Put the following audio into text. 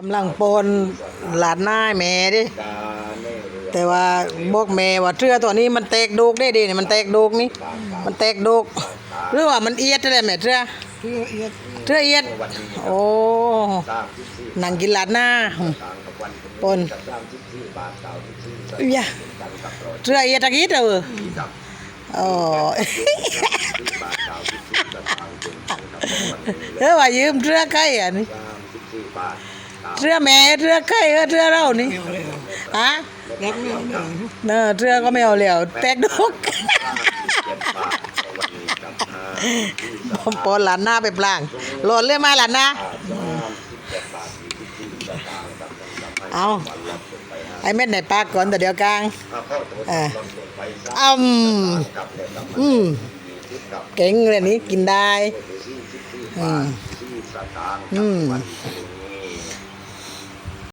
กำลังปนหลานหน้าแม่ดิ แต่ว่าบอกแม่ว่าเสื้อตัวนี้มันแตกโดกได้ดิเนี่ยมันแตกโดกนี่ มันแตกโดก หรือว่ามันเอียดอะไรแม่เสื้อเพื่อเอียดเสื้อเอียด โอ้หนังกินหลานหน้าปนอย่าเสื้อเอียดตะกี้เด้อโอ้เออว่ายืมเสื้อใกล้อะนี่ เสื้อแม่เสื้อใกล้เออเสื้อเรานี่ฮะเนอเสื้อก็ไม่เอาแล้วแตกดกปอนหลานหน้าไปปลางหล่นเลยมาหลานหน้าเอาไอ้เม็ดไหนปากก่อนแต่เดียวกลางอออืมอืมเก่งเลยนี้กินได้ อืมอืม